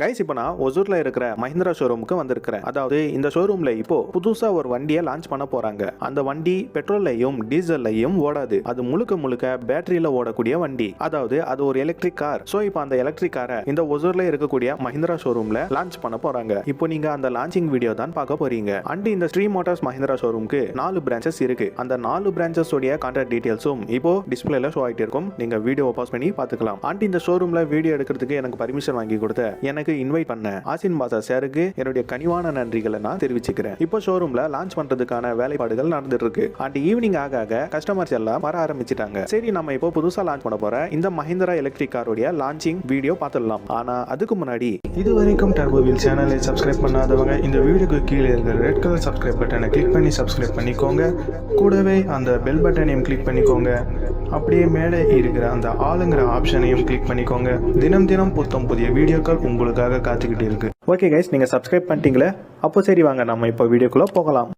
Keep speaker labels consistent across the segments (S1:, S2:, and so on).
S1: Guys இப்போ நான் ஒசூர்ல இருக்கிற மஹிந்திரா ஷோரூமுக்கு வந்திருக்கிறேன். அதாவது இந்த ஷோரூம்ல இப்போ புதுசா ஒரு வண்டியை லான்ச் பண்ண போறாங்க. அந்த வண்டி பெட்ரோல்லையும் டீசல்லையும் ஓடாது. அது முழுக்க முழுக்க பேட்டரியில ஓடக்கூடிய வண்டி. அதாவது அது ஒரு எலக்ட்ரிக் கார் ஸோ இப்போ அந்த எலக்ட்ரிக் காரை இந்த ஒசூர்ல இருக்கக்கூடிய மஹிந்திரா ஷோரூம்ல லான்ச் பண்ண போறாங்க. இப்போ நீங்க அந்த லான்ச்சிங் வீடியோ தான் பார்க்க போறீங்க. அண்ட் இந்த ஸ்ரீ மோட்டார்ஸ் மஹிந்திரா ஷோரூமுக்கு நாலு பிரான்ச்சஸ் இருக்கு. அந்த நாலு பிரான்ச்சஸ் உடைய கான்டாக்ட் டீடைல்ஸும் இப்போ டிஸ்பிளேல ஷோ ஆகிட்டு இருக்கும். நீங்க வீடியோ பாஸ் பண்ணி பார்த்துக்கலாம். அண்ட் இந்த ஷோரூம்ல வீடியோ எடுக்கிறதுக்கு எனக்கு பர்மிஷன் வாங்கி கொடுத்த எனக்கு இன்வைட் பண்ண ஆசின் பாசா சாருக்கு என்னுடைய கனிவான நன்றிகளை நான் தெரிவிச்சுக்கிறேன். இப்போ ஷோரூம்ல லான்ச் பண்றதுக்கான வேலைப்பாடுகள் நடந்துட்டு இருக்கு அண்ட் ஈவினிங் ஆக ஆக கஸ்டமர்ஸ் எல்லாம் வர ஆரம்பிச்சிட்டாங்க. சரி நம்ம இப்போ புதுசா லான்ச் பண்ண போற இந்த மஹிந்திரா எலக்ட்ரிக் காரோடைய லான்ச்சிங் வீடியோ பார்த்துடலாம். ஆனா அதுக்கு முன்னாடி
S2: இது வரைக்கும் டர்போவில் சேனலை சப்ஸ்கிரைப் பண்ணாதவங்க இந்த வீடியோக்கு கீழே இருக்கிற ரெட் கலர் சப்ஸ்கிரைப் பட்டனை கிளிக் பண்ணி சப்ஸ்கிரைப் பண்ணிக்கோங்க. கூடவே அந்த பெல் பட்டனையும் கிளிக் பண்ணிக்கோங்க. அப்படியே மேலே இருக்கிற அந்த ஆளுங்கிற ஆப்ஷனையும் கிளிக் பண்ணிக்கோங்க. தினம் தினம் புத்தம் புதிய வீடியோக்கள் உங்களுக்காக காத்துக்கிட்டு இருக்கு.
S1: ஓகே கைஸ் நீங்க சப்ஸ்கிரைப் பண்ணிட்டீங்களே அப்போ சரி வாங்க நம்ம இப்போ வீடியோக்குள்ள போகலாம்.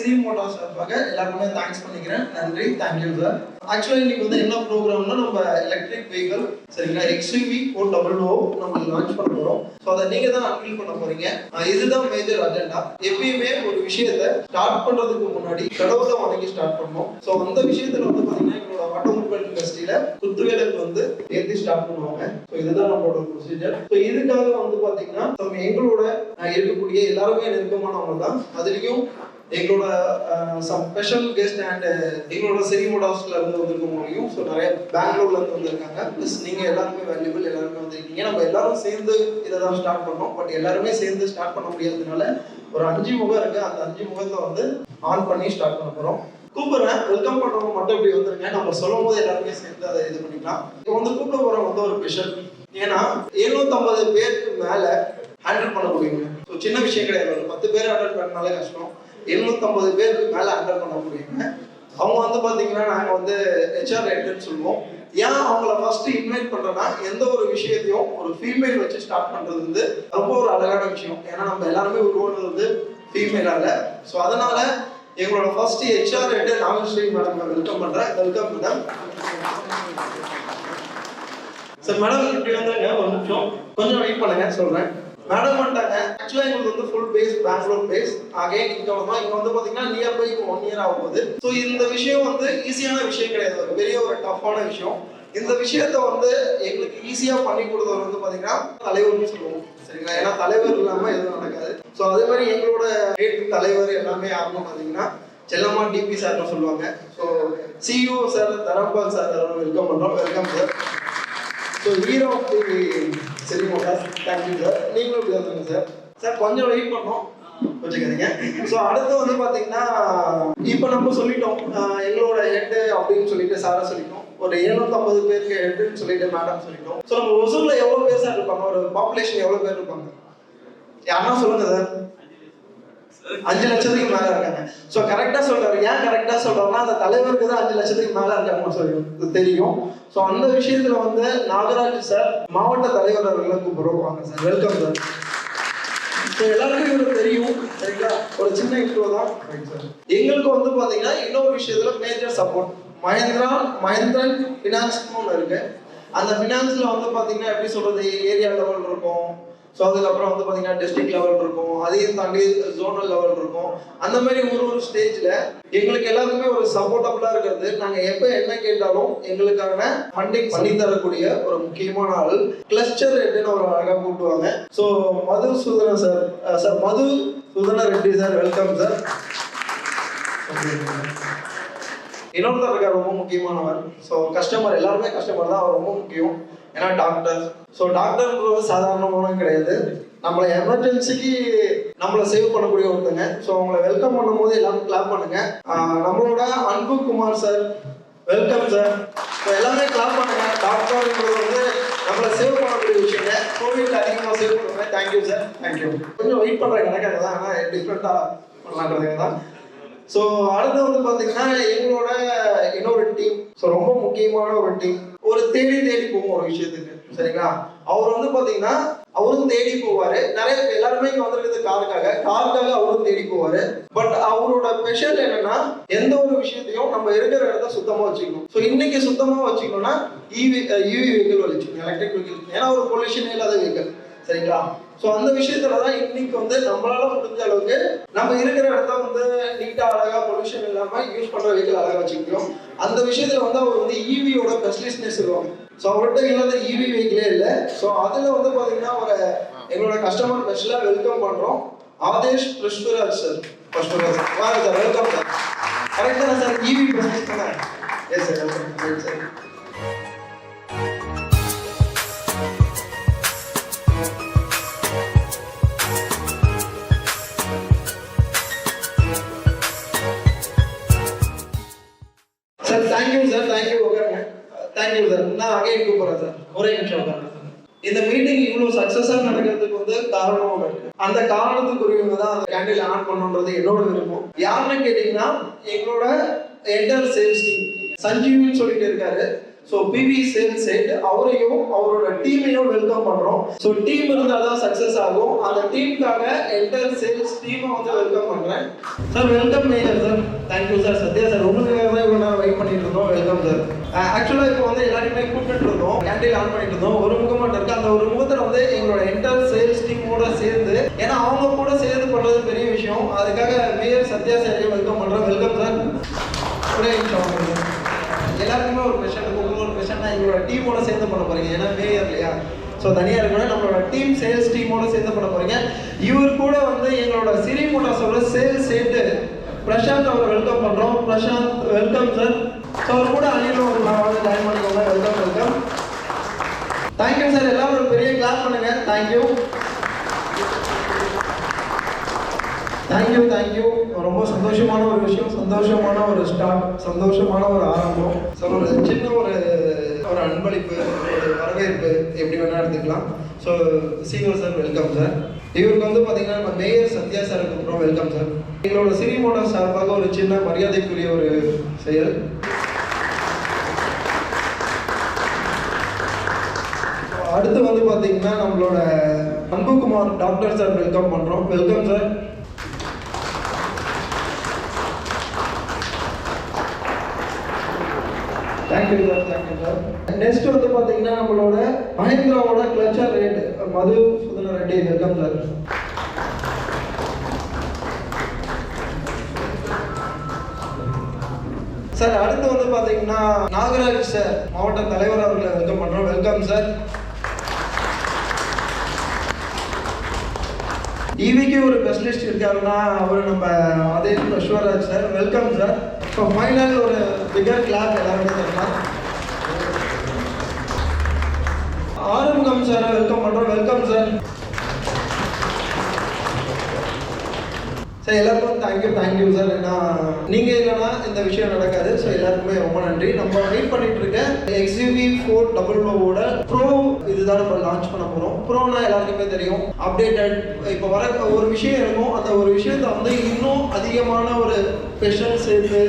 S3: சிரி மோட்டார்ஸ் சார்பாக எல்லாருக்குமே தேங்க்ஸ் பண்ணிக்கிறேன். நன்றி. தேங்க்யூ சார் ஆக்சுவலாக இன்னைக்கு வந்து என்ன ப்ரோக்ராம்னா நம்ம எலக்ட்ரிக் வெஹிக்கிள் சரிங்களா? எக்ஸ்யூவி ஓ டபுள் ஓ நம்ம லான்ச் பண்ண போகிறோம் ஸோ அதை நீங்கள் தான் அன்வீல் பண்ண போகிறீங்க இதுதான் மேஜர் அஜெண்டா எப்பயுமே ஒரு விஷயத்தை ஸ்டார்ட் பண்ணுறதுக்கு முன்னாடி கடவுளை வணங்கி ஸ்டார்ட் பண்ணோம் ஸோ அந்த விஷயத்தில் வந்து பார்த்தீங்கன்னா எங்களோட ஆட்டோமொபைல் இண்டஸ்ட்ரியில் குத்துவேலுக்கு வந்து ஏற்றி ஸ்டார்ட் பண்ணுவாங்க. ஸோ இதுதான் நம்மளோட ப்ரொசீஜர் ஸோ இதுக்காக வந்து பார்த்தீங்கன்னா நம்ம எங்களோட இருக்கக்கூடிய எல்லாருமே நெருக்கமானவங்க தான் அதுலேயும் எங்களோட சம் ஸ்பெஷல் கெஸ்ட் அண்ட் எங்களோட செரி மோடாஸ்ல இருந்து வந்திருக்கவங்களையும் ஸோ நிறைய பெங்களூர்ல இருந்து வந்திருக்காங்க. ப்ளஸ் நீங்க எல்லாருமே வேல்யூபிள் எல்லாருமே வந்திருக்கீங்க. நம்ம எல்லாரும் சேர்ந்து இதை தான் ஸ்டார்ட் பண்ணோம். பட் எல்லாருமே சேர்ந்து ஸ்டார்ட் பண்ண முடியாததுனால ஒரு அஞ்சு முகம் இருக்கு. அந்த அஞ்சு முகத்தை வந்து ஆன் பண்ணி ஸ்டார்ட் பண்ண போறோம். கூப்பிடுறேன். வெல்கம் பண்றவங்க மட்டும் இப்படி வந்துருங்க. நம்ம சொல்லும் போது எல்லாருமே சேர்ந்து அதை இது பண்ணிக்கலாம். இப்போ வந்து கூப்பிட போறவங்க வந்து ஒரு ஸ்பெஷல் ஏன்னா 750 பேருக்கு மேல ஹேண்டில் பண்ண முடியுங்க. ஸோ சின்ன விஷயம் கிடையாது. ஒரு பத்து பேர் ஹேண்டில் பண்ணாலே கஷ்டம். 750 பேருக்கு மேல ஹேண்டில் பண்ண முடியுங்க அவங்க வந்து பாத்தீங்கன்னா நாங்க வந்து ஹெச்ஆர் ஹெட்னு சொல்லுவோம். ஏன் அவங்கள ஃபர்ஸ்ட் இன்வைட் பண்றோம்னா எந்த ஒரு விஷயத்தையும் ஒரு ஃபீமேல் வச்சு ஸ்டார்ட் பண்றது வந்து ரொம்ப ஒரு அழகான விஷயம். ஏன்னா நம்ம எல்லாருமே உருவானது வந்து ஃபீமேலால ஸோ அதனால எங்களோட first HR head Nagashree madam welcome பண்றேன். வெல்கம் மேடம் சார் மேடம் இப்படி வந்தாங்க. ஒரு நிமிஷம். கொஞ்சம் வெயிட் பண்ணுங்க சொல்றேன். மேடம் வந்துட்டாங்க. ஆக்சுவலா எங்களுக்கு வந்து full base Bangalore base again இங்க தான் இங்க வந்து பாத்தீங்கன்னா நியர் பை ஒன் இயர் ஆகும்போது. ஸோ இந்த விஷயம் வந்து ஈஸியான விஷயம் கிடையாது. ஒரு பெரிய ஒரு டஃப்பான விஷயம். இந்த விஷயத்த வந்து எங்களுக்கு ஈஸியா பண்ணி கொடுத்தவர் வந்து பாத்தீங்கன்னா தலைவர்னு சொல்லுவோம். சரிங்களா? ஏன்னா தலைவர் இல்லாம எதுவும் நடக்காது. ஸோ அதே மாதிரி எங்களோட ஸ்டேட் தலைவர் எல்லாமே யாருன்னு பாத்தீங்கன்னா செல்லம்மா டிபி சார்னு சொல்லுவாங்க. So CEO sir Dharampal sir welcome பண்றோம். Welcome sir so hero of the சரிங்க சார் தேங்க்யூ சார் நீங்களும் இப்படி வந்துருங்க சார் சார் கொஞ்சம் வெயிட் பண்ணோம் வச்சுக்கிறீங்க ஸோ அடுத்து வந்து பார்த்தீங்கன்னா இப்போ நம்ம சொல்லிட்டோம் எங்களோட ஹெட்டு அப்படின்னு சொல்லிட்டு சாரை சொல்லிட்டோம். ஒரு எழுநூத்தம்பது பேருக்கு ஹெட்டுன்னு சொல்லிட்டு மேடம் சொல்லிட்டோம். ஸோ நம்ம ஒசூரில் எவ்வளோ பேர் சார் இருப்பாங்க? ஒரு பாப்புலேஷன் எவ்வளோ பேர் இருப்பாங்க? யாருன்னா சொல்லுங்க சார் அஞ்சு லட்சத்துக்கு மேல இருக்காங்க. ஸோ கரெக்டா சொல்றாரு. ஏன் கரெக்டா சொல்றோம்னா அந்த தலைவருக்கு தான் அஞ்சு லட்சத்துக்கு மேல இருக்காங்க சொல்லி. தெரியும். ஸோ அந்த விஷயத்துல வந்து நாகராஜ் சார் மாவட்ட தலைவர் அவர்களை கூப்பிடுறோம். வாங்க சார் வெல்கம் சார் எல்லாருக்கும் இவருக்கு தெரியும் சரிங்களா? ஒரு சின்ன இன்ட்ரோ தான். சார் எங்களுக்கு வந்து பாத்தீங்கன்னா இன்னொரு விஷயத்துல மேஜர் சப்போர்ட் மஹேந்திரா மஹேந்திரன் ஃபினான்ஸ்னு ஒன்று இருக்கு. அந்த ஃபினான்ஸ்ல வந்து பாத்தீங்கன்னா எப்படி சொல்றது ஏரியா லெவல் இருக்கும். ஸோ அதுக்கப்புறம் வந்து பார்த்தீங்கன்னா டிஸ்ட்ரிக்ட் லெவல் இருக்கும். அதையும் தாண்டி ஜோனல் லெவல் இருக்கும். அந்த மாதிரி ஒரு ஒரு ஸ்டேஜில் எங்களுக்கு எல்லாருக்குமே ஒரு சப்போர்ட்டபுளாக இருக்கிறது. நாங்கள் எப்போ என்ன கேட்டாலும் எங்களுக்கான ஃபண்டிங் பண்ணி தரக்கூடிய ஒரு முக்கியமான ஆள் கிளஸ்டர் ரெட்டுன்னு ஒரு அழகாக கூப்பிடுவாங்க so Madhu Sudhana sir sir Madhu Sudhana Reddy sir welcome sir இன்னொருத்தர் இருக்கார் ரொம்ப முக்கியமானவர். ஸோ கஸ்டமர் எல்லாருமே கஸ்டமர் தான். அவர் ரொம்ப முக்கியம். ஏன்னா டாக்டர் ஸோ டாக்டர்ன்றது சாதாரணமான கிடையாது. நம்மளை எமர்ஜென்சிக்கு நம்மளை சேவ் பண்ணக்கூடிய ஒருத்தங்க. ஸோ அவங்கள வெல்கம் பண்ணும்போது எல்லாரும் கிளாப் பண்ணுங்க. நம்மளோட Anbu Kumar sir welcome sir so எல்லாமே கிளாப் பண்ணுங்க. டாக்டர்ன்றது வந்து நம்மளை சேவ் பண்ணக்கூடிய விஷயங்க. கோவிட் அதிகமாக சேவ் பண்ணுங்க thank you sir thank you கொஞ்சம் வெயிட் பண்ணுற கணக்காக தான் ஆனால் டிஃப்ரெண்ட்டாக பண்ணலான்றதுக்காக தான் ஸோ அடுத்து வந்து பார்த்தீங்கன்னா எங்களோட இன்னொரு டீம் ஸோ ரொம்ப முக்கியமான ஒரு டீம் ஒரு தேடி தேடி போகும் ஒரு விஷயத்துக்கு. சரிங்களா? அவர் வந்து பாத்தீங்கன்னா அவரும் தேடி போவாரு. நிறைய எல்லாருமே இங்க வந்திருக்கிறது காருக்காக. காருக்காக அவரும் தேடி போவாரு. பட் அவரோட ஸ்பெஷல் என்னன்னா எந்த ஒரு விஷயத்தையும் நம்ம இருக்கிற இடத்த சுத்தமா வச்சுக்கணும். ஸோ இன்னைக்கு சுத்தமா வச்சுக்கணும்னா இவி இவி வெஹிக்கிள் வச்சுக்கணும். எலக்ட்ரிக் வெஹிக்கிள் ஏன்னா ஒரு பொல்யூஷன் இல்லாத வெஹிக்கிள் சரிங்களா? ஸோ அந்த விஷயத்துல தான் இன்னைக்கு வந்து நம்மளால முடிஞ்ச அளவுக்கு நம்ம இருக்கிற இடத்த வந்து நீட்டா அழகா பொல்யூஷன் இல்லாம யூஸ் பண்ற வெஹிக்கிள் அழகா வச்சுக்கிறோம் அந்த விஷயத்துல வந்து அவர் வந்து ஈவியோட ஸ்பெஷலிஸ்ட்னே சொல்லுவாங்க. ஸோ அவர்கிட்ட இல்லாத ஈவி வெஹிக்கிளே இல்லை. ஸோ அதுல வந்து பாத்தீங்கன்னா ஒரு எங்களோட கஸ்டமர் ஸ்பெஷலா வெல்கம் பண்றோம். ஆதேஷ் பிரஸ்வராஜ் சார் பிரஸ்வராஜ் சார் வாங்க சார் வெல்கம் சார் கரெக்டாக sir EV specialist yes sir welcome sir sir கூப்பிடுறேன் இந்த மீட்டிங் இவ்வளவு சக்சஸா நடக்கிறதுக்கு வந்து காரணமும் இருக்கு. அந்த காரணத்துக்குரியவங்க தான் அந்த கேண்டில் ஆன் பண்ணணுன்றது என்னோட விருப்பம். யாருன்னு கேட்டீங்கன்னா எங்களோட என்டர் சேல்ஸ் டீம் சஞ்சீவின்னு சொல்லிட்டு இருக்காரு. ஸோ பிவி சேல்ஸ் ஹெட் அவரையும் அவரோட டீமையும் வெல்கம் பண்றோம். ஸோ டீம் இருந்தால் தான் சக்சஸ் ஆகும். அந்த டீமுக்காக என்டர் சேல்ஸ் டீமை வந்து வெல்கம் பண்றேன். Sir welcome major sir thank you sir Sathya sir உங்களுக்காக தான் இவ்வளோ வெயிட் பண்ணிட்டு இருந்தோம். வெல்கம் சார் ஆக்சுவலாக இப்போ வந்து எல்லாருமே கூப்பிட்டு இருந்தோம். கேண்டீன் ஆன் பண்ணிட்டு இருந்தோம். ஒரு முகம் மட்டும் இருக்கு. அந்த ஒரு முகத்தில் வந்து எங்களோட என்டர் சேல்ஸ் டீமோட சேர்ந்து ஏன்னா அவங்க கூட சேர்ந்து பண்றது பெரிய விஷயம். அதுக்காக மேயர் சத்யா சாரையும் வெல்கம் பண்றோம். வெல்கம் சார் எல்லாருக்குமே ஒரு கொஷன் உங்களுக்கு ஒரு கொஷன் எங்களோட டீமோட சேர்ந்து பண்ண போறீங்க. ஏன்னா மேயர் இல்லையா? ஸோ தனியாக இருக்கணும் நம்மளோட டீம் சேல்ஸ் டீமோட சேர்ந்து பண்ண போறீங்க. இவர் கூட வந்து எங்களோட சிரி மோட்டார்ஸோட சேல்ஸ் சேர்த்து பிரசாந்த் அவரை வெல்கம் பண்றோம். பிரசாந்த் வெல்கம் சார் ஸோ அவர் கூட அனிலும் ஒரு நான் வந்து ஜாயின் பண்ணிக்கோங்க. வெல்கம் வெல்கம் தேங்க்யூ சார் எல்லாரும் ஒரு பெரிய கிளாஸ் பண்ணுங்க. தேங்க்யூ தேங்க்யூ தேங்க்யூ ரொம்ப சந்தோஷமான ஒரு விஷயம் சந்தோஷமான ஒரு ஸ்டார்ட் சந்தோஷமான ஒரு ஆரம்பம். ஸோ ஒரு சின்ன ஒரு ஒரு அன்பளிப்பு ஒரு வரவேற்பு எப்படி வேணால் எடுத்துக்கலாம். So senior sir welcome sir இவருக்கு வந்து பார்த்தீங்கன்னா நம்ம மேயர் சத்யா சாருக்கு அப்புறம் வெல்கம் சார் எங்களோட சினிமோட சார்பாக ஒரு சின்ன மரியாதைக்குரிய ஒரு செயல். அடுத்து வந்து பார்த்தீங்கன்னா நம்மளோட அன்புகுமார் டாக்டர் சார் வெல்கம் பண்ணுறோம் welcome sir thank you sir thank you sir next வந்து பார்த்தீங்கன்னா நம்மளோட மஹேந்திராவோட கிளச்சர் rate Madhu Sudhana Reddy welcome sir sir அடுத்து வந்து பார்த்தீங்கன்னா நாகராஜ் சார் மாவட்ட தலைவர் அவர்களை வெல்கம் பண்ணுறோம் வெல்கம் சார் ஈவிக்கு ஒரு ஸ்பெஷலிஸ்ட் இருக்காருன்னா அவர் நம்ம அதே அஸ்வராஜ் சார். வெல்கம் சார் இப்போ ஃபைனல் ஒரு பிகர் கிளாப் எல்லாருமே தரலாம் ஆறுமுகம் சார் வெல்கம் பண்ணுறோம் வெல்கம் சார் ஸோ எல்லாருக்கும் thank you thank you sir ஏன்னா நீங்கள் இல்லைன்னா இந்த விஷயம் நடக்காது. ஸோ எல்லாருக்குமே ரொம்ப நன்றி. நம்ம வெயிட் பண்ணிட்டு இருக்க எக்ஸ்யூவி ஃபோர் டபுள் ஓவோட ப்ரோ இதுதான் நம்ம லான்ச் பண்ண போகிறோம் ப்ரோனா எல்லாருக்குமே தெரியும். அப்டேட்டட் இப்போ வர ஒரு விஷயம் இருக்கும் அந்த ஒரு விஷயத்தை வந்து இன்னும் அதிகமான ஒரு ஸ்பெஷல் சேர்த்து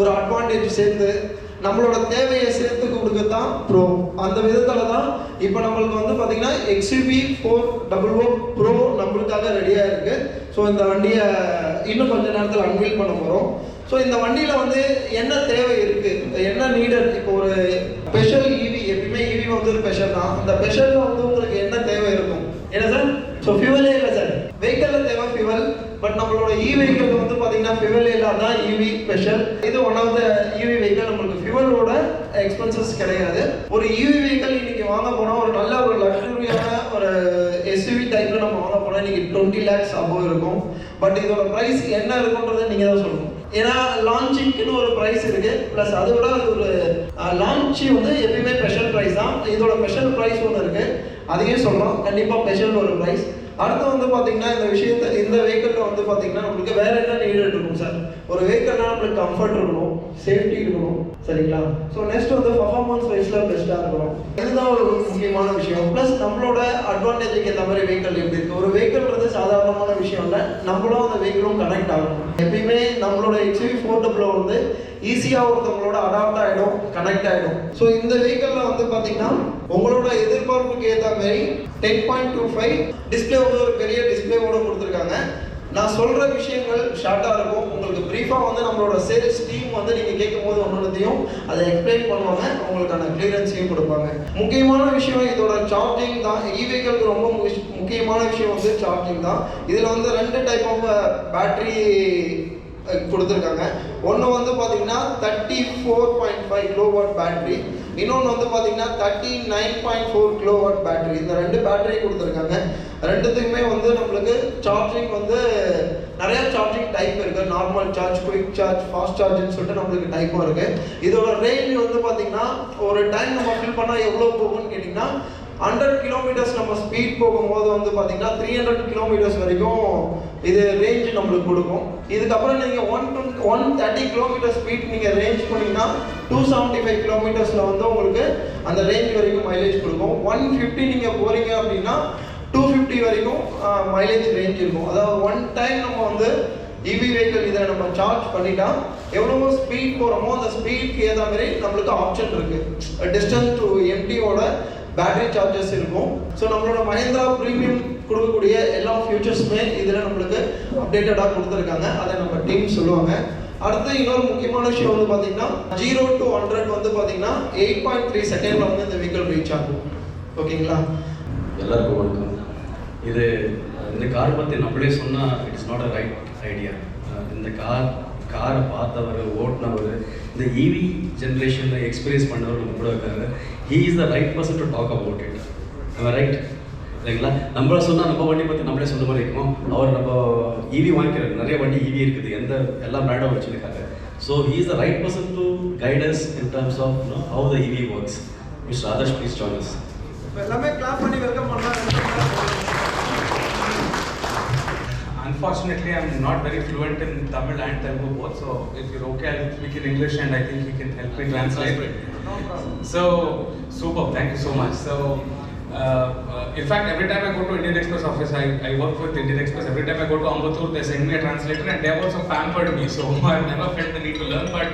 S3: ஒரு அட்வான்டேஜ் சேர்த்து நம்மளோட தேவையை சேர்த்து கொடுக்க தான் ப்ரோ அந்த விதத்தில் தான் இப்போ நம்மளுக்கு வந்து பார்த்தீங்கன்னா XUV four double O pro நம்மளுக்காக ரெடியாக இருக்குது ஸோ இந்த வண்டியை இன்னும் கொஞ்ச நேரத்தில் அன்வீல் பண்ண போகிறோம் ஸோ இந்த வண்டியில் வந்து என்ன தேவை இருக்குது என்ன நீடட் இப்போ ஒரு ஸ்பெஷல் ஈவி எப்பயுமே ஈவி வந்து ஒரு ஸ்பெஷல் தான். அந்த ஸ்பெஷலில் வந்து உங்களுக்கு என்ன தேவை இருக்கும்? என்ன சார் ஸோ ஃபியூவலே இல்லை சார் வெஹிக்கலில் தேவை ஃபியூவல் பட் நம்மளோட e இ வெஹிக்கிள் பார்த்தீங்கன்னா ஃபியூவல் இல்லாத இவி ஸ்பெஷல் இது one of the EV vehicle நம்மளுக்கு ஃபியூவலோட எக்ஸ்பென்சஸ் கிடையாது. ஒரு இவி வெஹிக்கிள் இன்னைக்கு வாங்க போனால் ஒரு நல்ல ஒரு லக்ஸுரியான ஒரு எஸ்யூவி டைப்ல நம்ம வாங்க போனால் இன்னைக்கு டுவெண்ட்டி லேக்ஸ் அபோவ் இருக்கும். பட் இதோட ப்ரைஸ் என்ன இருக்குன்றதை நீங்கள் தான் சொல்லணும். ஏன்னா லான்ச்சிங்க்குன்னு ஒரு ப்ரைஸ் இருக்கு. ப்ளஸ் அதை விட அது ஒரு லான்ச் வந்து எப்பயுமே ஸ்பெஷல் ப்ரைஸ் தான். இதோட ஸ்பெஷல் ப்ரைஸ் ஒன்று இருக்கு. அதையும் சொல்கிறோம் கண்டிப்பாக ஸ்பெஷல் ஒரு ப்ரைஸ் அடுத்து வந்து பார்த்தீங்கன்னா இந்த விஷயத்த இந்த வெஹிக்கிளில் வந்து பார்த்தீங்கன்னா நம்மளுக்கு வேற என்ன நீடட் இருக்கும் சார் ஒரு வெஹிக்கிள்னா நம்மளுக்கு கம்ஃபர்ட் இருக்கணும் சேஃப்டி இருக்கணும் சரிங்களா? ஸோ நெக்ஸ்ட் வந்து பர்ஃபார்மன்ஸ் வைஸ்ல பெஸ்ட்டாக இருக்கணும். இதுதான் ஒரு முக்கியமான விஷயம். ப்ளஸ் நம்மளோட அட்வான்டேஜுக்கு ஏற்ற மாதிரி வெஹிக்கல் எப்படி இருக்கு? ஒரு வெஹிக்கிள்ன்றது சாதாரணமான விஷயம் இல்லை. நம்மளும் அந்த வெஹிக்கிளும் கனெக்ட் ஆகணும். எப்பயுமே நம்மளோட ஹெச்வி ஃபோர் டபுளோ வந்து ஈஸியாக ஒருத்தவங்களோட அடாப்ட் ஆகிடும் கனெக்ட் ஆகிடும் ஸோ இந்த வெஹிக்கிளில் வந்து பார்த்தீங்கன்னா உங்களோட எதிர்பார்ப்புக்கு ஏற்ற மாதிரி ten point two five display வந்து ஒரு பெரிய டிஸ்பிளேவோட கொடுத்துருக்காங்க. நான் சொல்ற விஷயங்கள் ஷார்ட்டாக இருக்கும். உங்களுக்கு ப்ரீஃபாக வந்து நம்மளோட சேல்ஸ் டீம் வந்து நீங்கள் கேட்கும் போது ஒன்னொன்றதையும் அதை எக்ஸ்பிளைன் பண்ணுவாங்க. உங்களுக்கான கிளியரன்ஸையும் கொடுப்பாங்க. முக்கியமான விஷயம் இதோட சார்ஜிங் தான். இவைகளுக்கு ரொம்ப முக்கியமான விஷயம் வந்து சார்ஜிங் தான். இதில் வந்து ரெண்டு டைப் uh, ஆஃப் பேட்டரி கொடுத்துருக்காங்க. ஒன்று வந்து பார்த்தீங்கன்னா thirty four point five kilowatt battery இன்னொன்று வந்து பார்த்தீங்கன்னா thirty nine point four kilowatt battery இந்த ரெண்டு பேட்டரி கொடுத்துருக்காங்க. ரெண்டுத்துக்குமே வந்து நம்மளுக்கு சார்ஜிங் வந்து நிறைய சார்ஜிங் டைப் இருக்கு. Normal charge quick charge fast சார்ஜ்னு சொல்லிட்டு நம்மளுக்கு டைப்பும் இருக்கு. இதோட ரேஞ்ச் வந்து பார்த்தீங்கன்னா ஒரு டைம் நம்ம ஃபில் பண்ணால் எவ்வளோ போகும்னு கேட்டிங்கன்னா ஹண்ட்ரட் கிலோமீட்டர்ஸ் நம்ம ஸ்பீட் போகும்போது வந்து பார்த்தீங்கன்னா த்ரீ ஹண்ட்ரட் கிலோமீட்டர்ஸ் வரைக்கும் இது ரேஞ்சு நம்மளுக்கு கொடுக்கும். இதுக்கப்புறம் நீங்கள் one to one thirty kilometre speed நீங்கள் ரேஞ்ச் போனீங்கன்னா டூ செவன்ட்டி ஃபைவ் கிலோமீட்டர்ஸில் வந்து உங்களுக்கு அந்த ரேஞ்ச் வரைக்கும் மைலேஜ் கொடுக்கும். ஒன் ஃபிஃப்டி நீங்கள் போகிறீங்க அப்படின்னா டூ ஃபிஃப்டி வரைக்கும் மைலேஜ் ரேஞ்ச் இருக்கும். அதாவது ஒன் டைம் நம்ம வந்து இவி வெஹிக்கிள் இதை நம்ம சார்ஜ் பண்ணிட்டா எவ்வளவோ ஸ்பீட் போகிறோமோ அந்த ஸ்பீட்க்கு ஏற்ற மாதிரி நம்மளுக்கு ஆப்ஷன் இருக்குது டிஸ்டன்ஸ் டு எம்டியோட பேட்டரி சார்ஜஸ் இருக்கும். ஸோ நம்மளோட மஹேந்திரா ப்ரீமியம் கொடுக்கக்கூடிய எல்லா ஃபியூச்சர்ஸுமே இதில் நம்மளுக்கு அப்டேட்டடாக கொடுத்துருக்காங்க. அதை நம்ம டீம் சொல்லுவாங்க. அடுத்து இன்னொரு முக்கியமான விஷயம் வந்து பார்த்தீங்கன்னா ஜீரோ டு ஹண்ட்ரட் வந்து பார்த்தீங்கன்னா எயிட் பாயிண்ட் த்ரீ செகண்டில் வந்து இந்த வெஹிக்கிள் ரீச் ஆகும். ஓகேங்களா?
S4: எல்லாருக்கும் வணக்கம். இது இந்த கார் பற்றி நம்மளே சொன்னால் it's not a right idea இந்த கார் காரை பார்த்தவர் ஓட்டினவர் இந்த ஈவி இவி ஜென்ரேஷனில் எக்ஸ்பீரியன்ஸ் பண்ணவர் நம்ம கூட இருக்காரு he is the right person to talk about it நம்ம ரைட் இல்லைங்களா? நம்மள சொன்னால் நம்ம வண்டி பற்றி நம்மளே சொன்ன மாதிரி இருக்கும்? அவர் நம்ம ஈவி வாங்கிக்கிறார். நிறைய வண்டி ஈவி இருக்குது. எந்த எல்லா பிராண்டும் வச்சுருக்காங்க. So he is the right person to guidance in terms of how the EV works mister Adarsh please
S3: join எல்லாமே கிளாப் பண்ணி வெல்கம் பண்ணலாம்
S5: Unfortunately, I'm not very fluent in Tamil and Telugu both, so if you're okay, I'll speak in English and I think you can help me translate.
S3: No problem.
S5: So, super, thank you so much. So, uh, uh, in fact, every time I go to Indian Express office, I, I work with Indian Express. Every time I go to Ambattur, they send me a translator and they have also pampered me, so I've never felt the need to learn. But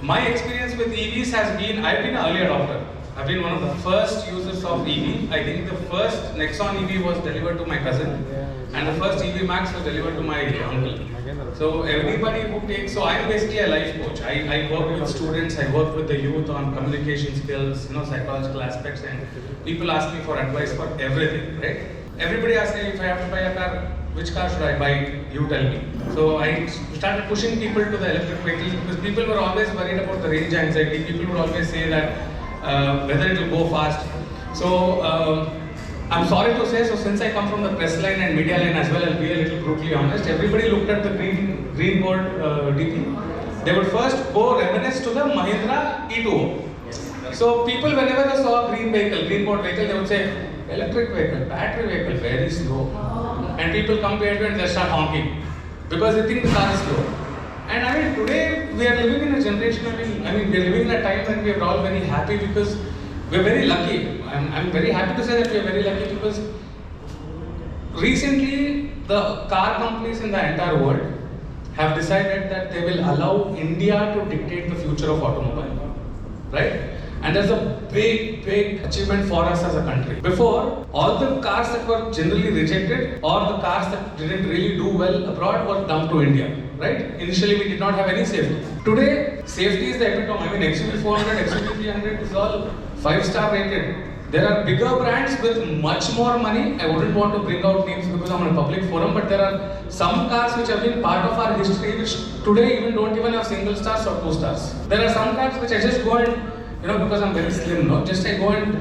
S5: my experience with EVs has been, I've been an early adopter. I've been one of the first users of EV. I think the first Nexon EV was delivered to my cousin, and the first EV Max was delivered to my uncle. So everybody who takes, so I'm basically a life coach. I, I work with students, I work with the youth on communication skills, you know, psychological aspects, and people ask me for advice for everything, right? Everybody asks me if I have to buy a car, which car should I buy? You tell me. So I started pushing people to the electric vehicles because people were always worried about the range anxiety. People would always say that whether it will go fast. So um, I'm sorry to say, so since I come from the press line and media line as well, I'll be a little brutally honest. Everybody looked at the green green board uh, DP. They would first go reminisce to the Mahindra E2O. So people, whenever they saw a green vehicle, green board vehicle, they would say, electric vehicle, battery vehicle, very slow. And people come to you and they start honking because they think the car is slow. And I mean, today we are living in a generation. I mean, I mean, we are living in a time when we are all very happy because we are very lucky. I'm, I'm very happy to say that we are very lucky because recently the car companies in the entire world have decided that they will allow India to dictate the future of automobile, right? And that's a big, big achievement for us as a country. Before, all the cars that were generally rejected or the cars that didn't really do well abroad were dumped to India, right? Initially, we did not have any safety. Today, safety is the epitome. I mean, XUV 400, XUV 300 is all five-star rated. There are bigger brands with much more money. I wouldn't want to bring out names because I'm on a public forum, but there are some cars which have been part of our history which today even don't even have single stars or two stars. There are some cars which I just go and you know, because I'm very slim, no, just I go and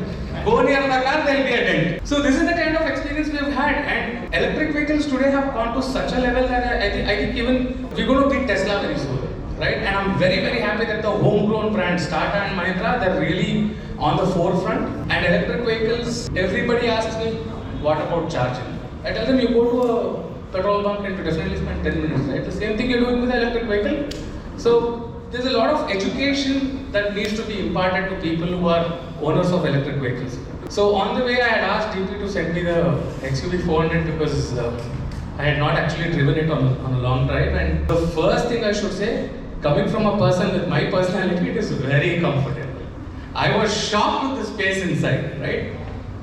S5: go near the car, there'll be a dent. So this is the kind of experience we've had, and electric vehicles today have gone to such a level that I, I think I think even we're going to beat Tesla very soon, right? And I'm very very happy that the homegrown brands Tata and Mahindra they're really on the forefront. And electric vehicles, everybody asks me, what about charging? I tell them you go to a petrol pump and you definitely spend 10 minutes, right? The same thing you're doing with electric vehicle. So there's a lot of education that needs to be imparted to people who are owners of electric vehicles. So on the way, I had asked DP to send me the XUV 400 because uh, I had not actually driven it on, on a long drive. And the first thing I should say, coming from a person with my personality, it is very comfortable. I was shocked with the space inside, right?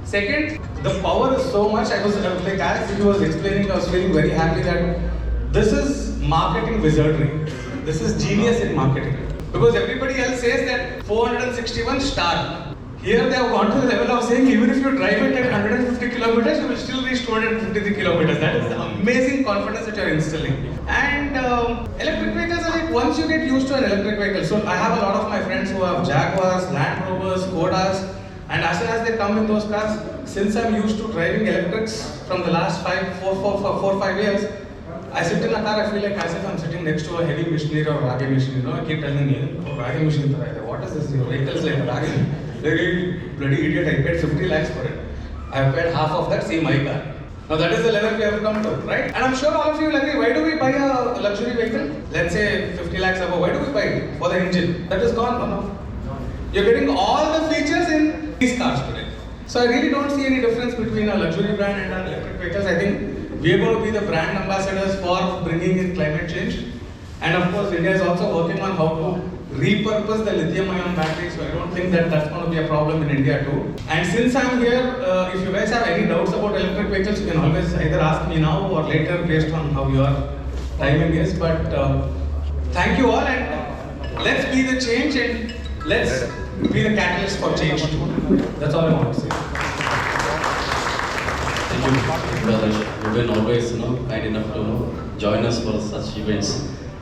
S5: Second, the power is so much. I was, was like, as he was explaining, I was feeling very happy that this is marketing wizardry. This is genius in marketing. Because everybody else says that 461 star. Here they have gone to the level of saying even if you drive it at 150 kilometers, you will still reach 253 kilometers. That is the amazing confidence that you are instilling. And um, electric vehicles are like once you get used to an electric vehicle. So I have a lot of my friends who have Jaguars, Land Rovers, Kodas, and as soon as they come in those cars, since I'm used to driving electrics from the last five, four, four, four, four, five years, I sit in a car, I feel like as if I'm sitting next to a heavy machinery or ragi machine. You know, I keep telling me, oh, ragi machine, what is this? Your vehicle's like ragi. Like, "You bloody idiot, I paid 50 lakhs for it. I have paid half of that, see my car. Now that is the level we have come to, right? And I'm sure all of you will agree, why do we buy a luxury vehicle? Let's say 50 lakhs above, why do we buy it? For the engine. That is gone, no, no. You're getting all the features in these cars today. So I really don't see any difference between a luxury brand and an electric vehicle. I think we are going to be the brand ambassadors for bringing in climate change. And of course, India is also working on how to repurpose the lithium-ion battery. So I don't think that that's going to be a problem in India too. And since I'm here, uh, if you guys have any doubts about electric vehicles, you can always either ask me now or later based on how your timing is. But uh, thank you all and let's be the change and let's be the catalyst for change too. That's all I want to say.
S4: Thank you, brother. You've been always, you know, kind enough to you know, join us for such events.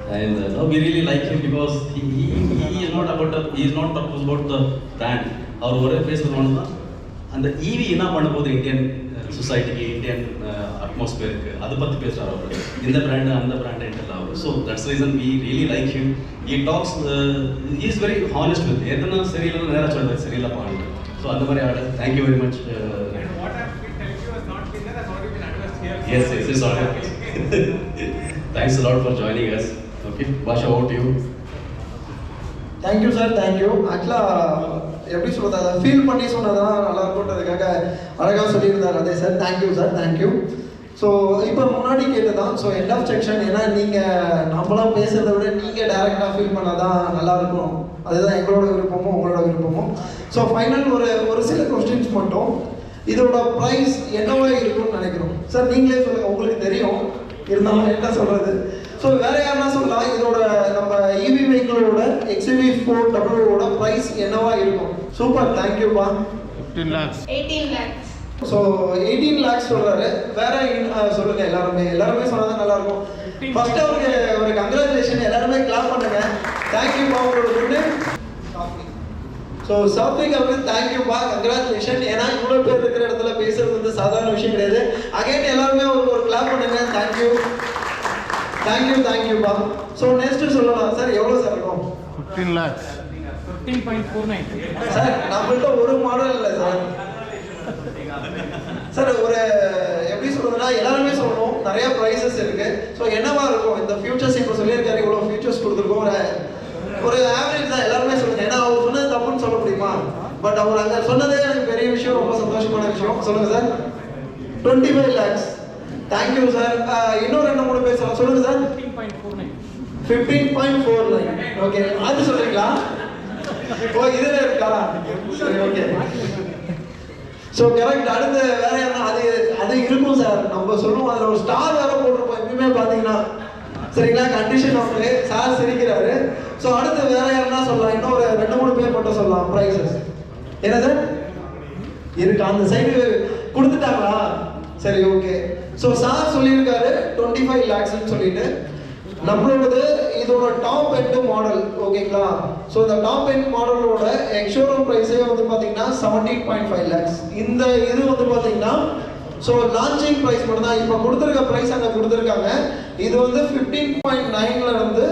S4: And uh, no, we really like him because he, he, he is not about the, he is not talking about the brand. அவர் ஒரே பேசுறது ஒன்று தான் அந்த EV என்ன பண்ண போகுது Indian சொசைட்டிக்கு Indian அட்மாஸ்பியருக்கு அதை பற்றி பேசுகிறார் அவர் இந்த பிராண்டு அந்த பிராண்டு இல்லை அவர் so that's reason we really like him he talks is very honest with எதுனா சரியில்லைன்னு நேராக சொல்லுவார் சரியில்லை பாண்டு ஸோ அந்த மாதிரி ஆடு thank you very much Yes, yes, it's all right. Thanks a lot for joining us. Okay, Basha, over to you.
S3: Thank you sir thank you ஆக்சுவலாக எப்படி சொல்றது? அதை ஃபீல் பண்ணி சொன்னதான் நல்லா இருக்கும்ன்றதுக்காக அழகாக சொல்லியிருந்தார் அதே sir thank you sir thank you so இப்போ முன்னாடி கேட்டதான் ஸோ எண்ட் ஆஃப் செக்ஷன் ஏன்னா நீங்கள் நம்மளாம் பேசுறதை விட நீங்கள் டேரெக்டாக ஃபீல் பண்ணாதான் நல்லா இருக்கும். அதுதான் எங்களோட விருப்பமும் உங்களோட விருப்பமும். ஸோ ஃபைனல் ஒரு ஒரு சில கொஸ்டின்ஸ் மட்டும். இதோட ப்ரைஸ் நினைக்கிறோம் சார் நீங்களே சொல்லுங்க. உங்களுக்கு தெரியும். இருந்தாலும் என்ன சொல்றது? ஸோ வேற யாருன்னா சொல்லலாம் இதோட நம்ம E இவி வெஹிக்கிளோட எக்ஸ்யூவி ஃபோர் டபுளோட ப்ரைஸ் என்னவா இருக்கும்? சூப்பர் தேங்க்யூப்பா
S6: 18 lakhs.
S3: ஸோ எயிட்டீன் லேக்ஸ் சொல்றாரு. வேற சொல்லுங்க எல்லாருமே. எல்லாருமே சொன்னா நல்லா இருக்கும் ஃபர்ஸ்ட் அவருக்கு ஒரு கங்க்ராச்சுலேஷன் எல்லாருமே கிளாப் பண்ணுங்க. தேங்க்யூப்பா உங்களோட ஸோ சாத்விக் அவருக்கு தேங்க்யூப்பா கங்க்ராச்சுலேஷன் ஏன்னா இவ்வளோ பேர் இருக்கிற இடத்துல பேசுறது வந்து சாதாரண விஷயம் கிடையாது. அகைன் எல்லாருமே அவருக்கு ஒரு கிளாப் பண்ணுங்க. தேங்க்யூ தேங்க்யூ தேங்க்யூப்பா ஸோ நெக்ஸ்ட் சொல்லலாம். சார் எவ்வளோ சார் இருக்கும்?
S7: 15 lakhs.
S3: சார் நம்மள்ட்ட ஒரு மாடல் இல்லை சார் சார் ஒரு எப்படி சொல்றதுன்னா எல்லாருமே சொல்லணும். நிறைய ப்ரைஸஸ் இருக்கு. ஸோ என்னவா இருக்கும்? இந்த ஃபியூச்சர்ஸ் இப்போ சொல்லியிருக்காரு இவ்வளோ ஃபியூச்சர்ஸ் கொடுத்துருக்கோம். ஒரு ஒரு ஆவரேஜ் தான். எல்லாருமே சொல்லுங்க ஏன்னா அவர் சொன்னது தப்புன்னு சொல்ல முடியுமா பட் அவர் அந்த சொன்னதே எனக்கு பெரிய விஷயம் ரொம்ப சந்தோஷமான விஷயம். சொல்லுங்க sir. Twenty five lakhs thank you sir இன்னொரு ரெண்டு மூணு பேர் சொல்லலாம் சொல்லுங்க sir. Fifteen point four nine okay அது சொல்றீங்களா? ஓ இதுல இருக்கா? சரி ஓகே ஸோ கரெக்ட் அடுத்து வேற என்ன அது அது இருக்கும் சார் நம்ம சொல்லுவோம் அதில் ஒரு ஸ்டார் வேற போட்டிருப்போம். எப்பயுமே பார்த்தீங்கன்னா சரிங்களா? கண்டிஷன் ஒன்று சார் சிரிக்கிறாரு. ஸோ அடுத்து வேற யாருன்னா சொல்லலாம். இன்னும் ஒரு ரெண்டு மூணு பேர் மட்டும் சொல்லலாம். ப்ரைஸஸ் என்னது? இருக்கு அந்த சைடு கொடுத்துட்டாங்களா? சரி ஓகே ஸோ சார் சொல்லியிருக்காரு டுவெண்ட்டி ஃபைவ் லேக்ஸ்னு சொல்லிட்டு. நம்மளோடது இதோட டாப் எண்ட் மாடல் ஓகேங்களா ஸோ இந்த டாப் எண்ட் மாடலோட எக்ஷோரூம் ப்ரைஸே வந்து பார்த்தீங்கன்னா செவன்டீன் பாயிண்ட் ஃபைவ் லேக்ஸ் இந்த இது வந்து பார்த்தீங்கன்னா ஸோ லான்ச்சிங் ப்ரைஸ் மட்டும் தான் இப்போ கொடுத்துருக்க ப்ரைஸ் அங்கே கொடுத்துருக்காங்க. இது வந்து ஃபிஃப்டீன் பாயிண்ட் நைன்ல இருந்து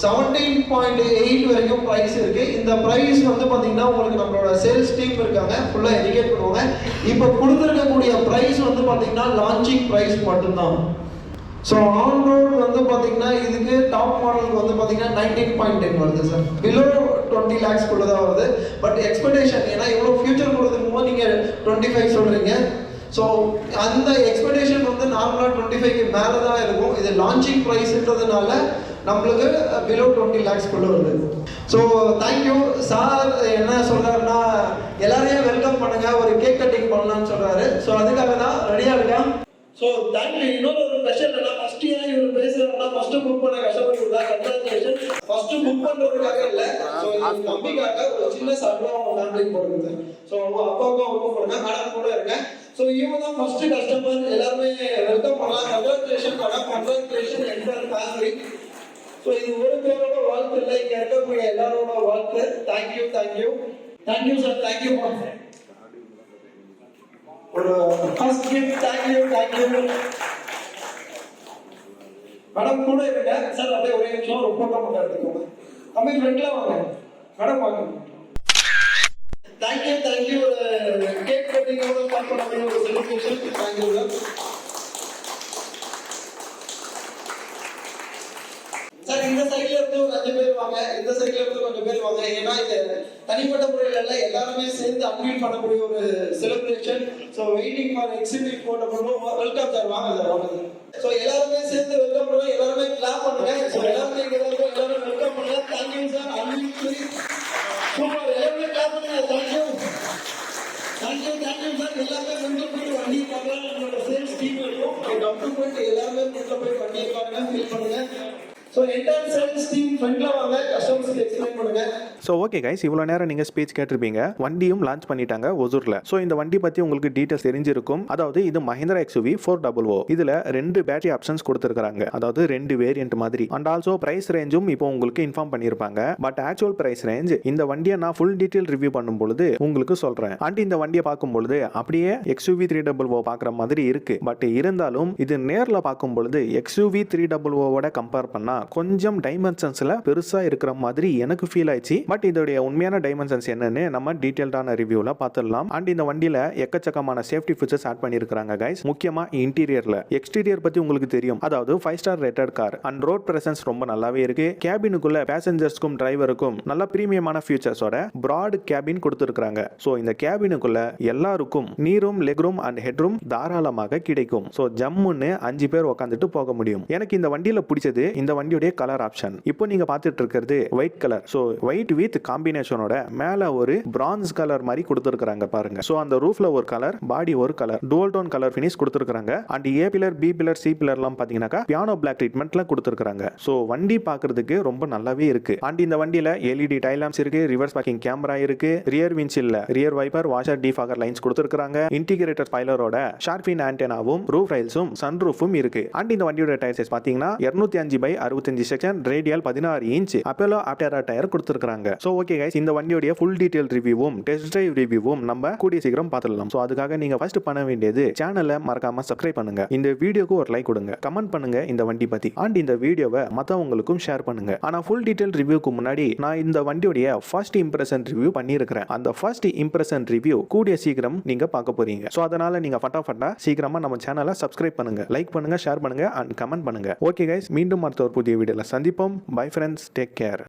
S3: செவன்டீன் பாயிண்ட் எயிட் வரைக்கும் ப்ரைஸ் இருக்கு. இந்த ப்ரைஸ் வந்து பார்த்தீங்கன்னா உங்களுக்கு நம்மளோட சேல்ஸ் டீம் இருக்காங்க. ஃபுல்லாக எஜுகேட் பண்ணுவாங்க. இப்போ கொடுத்துருக்கக்கூடிய ப்ரைஸ் வந்து பார்த்தீங்கன்னா லான்ச்சிங் ப்ரைஸ் மட்டும்தான். ஸோ ஆன் ரோடு வந்து பார்த்தீங்கன்னா இதுக்கு டாப் மாடலுக்கு வந்து பார்த்தீங்கன்னா நைன்டீன் பாயிண்ட் டென் வருது சார் பிலோ டுவெண்ட்டி லேக்ஸ் குள்ள தான் வருது. பட் எக்ஸ்பெக்டேஷன் ஏன்னா இவ்வளோ ஃபியூச்சர் கொடுத்துருக்கும் போது நீங்கள் டுவெண்ட்டி ஃபைவ் சொல்கிறீங்க ஸோ அந்த எக்ஸ்பெக்டேஷன் வந்து நார்மலாக டுவெண்ட்டி ஃபைவ்க்கு மேலே தான் இருக்கும். இது லான்ச்சிங் ப்ரைஸ்ன்றதுனால நம்மளுக்கு பிலோ டுவெண்ட்டி லேக்ஸ் கொண்டு வருது. ஸோ தேங்க்யூ சார் என்ன சொல்றாருன்னா எல்லாரையும் வெல்கம் பண்ணுங்க. ஒரு கேக் கட்டிங் பண்ணலாம்னு சொல்றாரு. ஸோ அதுக்காக தான் ரெடியா இருக்கேன். ஸோ தேங்க்யூ இன்னொரு ஒரு ஸ்பெஷல் என்ன ஃபர்ஸ்ட் ஏன் இவர் பேசுறாருன்னா ஃபர்ஸ்ட் புக் பண்ண கஷ்டப்பட்டு கொடுத்தா கங்க்ராச்சுலேஷன் ஃபர்ஸ்ட் புக் பண்ணுறதுக்காக இல்லை. ஸோ நம்பிக்காக ஒரு சின்ன சர்வா அவங்க ஃபேமிலிக்கு போடுறது. ஸோ அவங்க அப்பாவுக்கும் அவங்க போடுங்க. மேடம் கூட இருக்கேன். ஸோ இவங்க தான் ஃபர்ஸ்ட் கஸ்டமர் எல்லாருமே வெல்கம் பண்ணலாம். கங்க்ராச்சுலேஷன் பண்ணலாம் கங்க்ராச்சுலேஷன் என்டர் ஃபேமிலி ஸோ இது ஒரு பேரோட வாழ்த்து இல்லை. இங்க இருக்கக்கூடிய எல்லாரோட வாழ்த்து. Thank you thank you thank you sir thank you ஒரு first gift thank you thank you madam கூட இருங்க. சார் அப்படியே ஒரே நிமிஷம் ஒரு போட்டோ மட்டும் எடுத்துக்கோங்க. தம்பி ஃப்ரெண்ட்ல வாங்க. மேடம் வாங்க. தேங்க்யூ தேங்க்யூ ஒரு கேக் கட்டிங்கோட ஸ்டார்ட் பண்ண ஒரு செலிப்ரேஷன் தேங்க்யூ சார் சார் இந்த சைடுல இருந்து ஒரு அஞ்சு பேர் வாங்க இந்த சைடுல இருந்து கொஞ்சம் பேர் வாங்க ஏன்னா இது தனிப்பட்ட முறையில இல்ல எல்லாருமே சேர்ந்து அன்வீல் பண்ணக்கூடிய ஒரு celebration so waiting for exhibit போட்ட பண்ணுவோம் வெல்கம் சார் வாங்க சார் வாங்க சார். ஸோ எல்லாருமே சேர்ந்து வெல்கம் பண்ணுவோம் எல்லாருமே கிளாப் பண்ணுங்க. ஸோ எல்லாருமே இங்க எல்லாரும் வெல்கம் பண்ணுங்க. Thank you sir unveil super எல்லாருமே கிளாப் பண்ணுங்க. Thank you thank you thank you sir எல்லாருமே முன்ன போய் வண்டி பார்க்கலாம் நம்மளோட சேல்ஸ் டீம் இருக்கும். டாக்டர் போயிட்டு எல்லாருமே முன்ன போய் வண்டியை பாருங்க ஃபீல் பண்ணுங்க. ஸோ
S1: ஓகே கைஸ் இவ்வளோ நேரம் நீங்கள் ஸ்பீச் கேட்டிருப்பீங்க. வண்டியும் லான்ச் பண்ணிட்டாங்க ஒசூரில். ஸோ இந்த வண்டி பற்றி உங்களுக்கு டீட்டெயில்ஸ் தெரிஞ்சிருக்கும். அதாவது இது Mahindra XUV four double O இதில் ரெண்டு பேட்டரி ஆப்ஷன்ஸ் கொடுத்துருக்காங்க அதாவது ரெண்டு வேரியன்ட் மாதிரி. அண்ட் ஆல்சோ ப்ரைஸ் ரேஞ்சும் இப்போ உங்களுக்கு இன்ஃபார்ம் பண்ணியிருப்பாங்க. பட் ஆக்சுவல் ப்ரைஸ் ரேஞ்ச் இந்த வண்டியை நான் ஃபுல் டீட்டெயில் ரிவ்யூ பண்ணும் பொழுது உங்களுக்கு சொல்கிறேன் அண்ட் இந்த வண்டியை பார்க்கும் பொழுது அப்படியே எக்ஸ்யூவி த்ரீ டபுள் ஓ பார்க்குற மாதிரி இருக்குது பட் இருந்தாலும் இது நேரில் பார்க்கும் பொழுது எக்ஸ்யூவி த்ரீ டபுள் ஓவோட கம்பேர் பண்ணால் கொஞ்சம் டைமென்ஷன்ஸில் பெருசாக இருக்கிற மாதிரி எனக்கு ஃபீல் ஆயிடுச்சு. பட் இதோடைய உண்மையான டைமென்ஷன்ஸ் என்னன்னு நம்ம டீட்டெயில்டான ரிவ்யூவில் பார்த்துடலாம் அண்ட் இந்த வண்டியில் எக்கச்சக்கமான சேஃப்டி ஃபீச்சர்ஸ் ஆட் பண்ணியிருக்காங்க கைஸ் முக்கியமாக இன்டீரியரில் எக்ஸ்டீரியர் பற்றி உங்களுக்கு தெரியும். அதாவது five star rated car and road presence ரொம்ப நல்லாவே இருக்கு. கேபினுக்குள்ள பேசஞ்சர்ஸ்க்கும் டிரைவருக்கும் நல்ல பிரீமியமான ஃபியூச்சர்ஸோட ப்ராட் கேபின் கொடுத்துருக்காங்க ஸோ இந்த கேபினுக்குள்ள எல்லாருக்கும் நீரும் leg room and head room தாராளமாக கிடைக்கும். ஸோ ஜம்முன்னு அஞ்சு பேர் உட்காந்துட்டு போக முடியும். எனக்கு இந்த வண்டியில் பிடிச்சது இந்த வண்டியுடைய கலர் ஆப்ஷன் இப்போ நீங்க பார்த்துட்டு இருக்கிறது white colour so white with காம்பினேஷனோட மேல ஒரு பிரான்ஸ் கலர் மாதிரி கொடுத்துருக்காங்க பாருங்க. ஸோ அந்த ரூஃப்ல ஒரு கலர் பாடி ஒரு colour dual tone colour finish கொடுத்துருக்காங்க and A pillar B pillar C பில்லர்லாம் பார்த்தீங்கன்னாக்கா பியானோ பிளாக் ட்ரீட்மெண்ட்லாம் கொடுத்துருக்காங்க ஸோ வண்டி பார்க்கறதுக்கு ரொம்ப நல்லாவே இருக்கு. அண்ட் இந்த வண்டியில எல்இடி டைலாம்ஸ் இருக்கு ரிவர்ஸ் பார்க்கிங் கேமரா இருக்கு rear வின்சில்ல rear wiper washer defogger lines கொடுத்துருக்காங்க இன்டிகிரேட்டர் ஸ்பைலரோட ஷார்பின் ஆண்டெனாவும் ரூஃப் ரைல்ஸும் சன் ரூஃபும் இருக்கு. அண்ட் இந்த வண்டியோட டயர் சைஸ் பார்த்தீங்கன்னா இருநூத்தி அஞ்சு பை அறுபத்தஞ்சு செக்ஷன் ரேடியல் பதினாறு இன்ச் அப்போலோ ஆப்டேரா டயர் கொடுத்துருக்காங்க ஸோ ஓகே கைஸ் இந்த வண்டியோடைய ஃபுல் டீடைல் ரிவ்யூவும் டெஸ்ட் டிரைவ் ரிவ்யூவும் நம்ம கூடிய சீக்கிரம் பார்த்துடலாம். ஸோ அதுக்காக நீங்க ஃபர்ஸ்ட் பண்ண வேண்டியது சேனலை மறக்காம சப்ஸ்கிரைப் பண்ணுங்க. இந்த வீடியோக்கு ஒரு லைக் கொடுங்க. கமெண்ட் பண்ணுங்க இந்த வண்டி பத்தி. அண்ட் இந்த வீடியோவை மற்றவங்களுக்கும் ஷேர் பண்ணுங்க. ஆனா ஃபுல் டீடைல் ரிவ்யூக்கு முன்னாடி நான் இந்த வண்டியோடைய ஃபர்ஸ்ட் இம்ப்ரெஷன் ரிவ்யூ பண்ணியிருக்கிறேன். அந்த ஃபர்ஸ்ட் இம்ப்ரெஷன் ரிவ்யூ கூடிய சீக்கிரம் நீங்க பார்க்க போறீங்க. ஸோ அதனால நீங்க ஃபட்டாஃபட்டா சீக்கிரமா நம்ம சேனலை சப்ஸ்கிரைப் பண்ணுங்க. லைக் பண்ணுங்க ஷேர் பண்ணுங்க அண்ட் கமெண்ட் பண்ணுங்க. ஓகே கைஸ் மீண்டும் அடுத்த ஒரு புதிய வீடியோல சந்திப்போம். Bye friends take care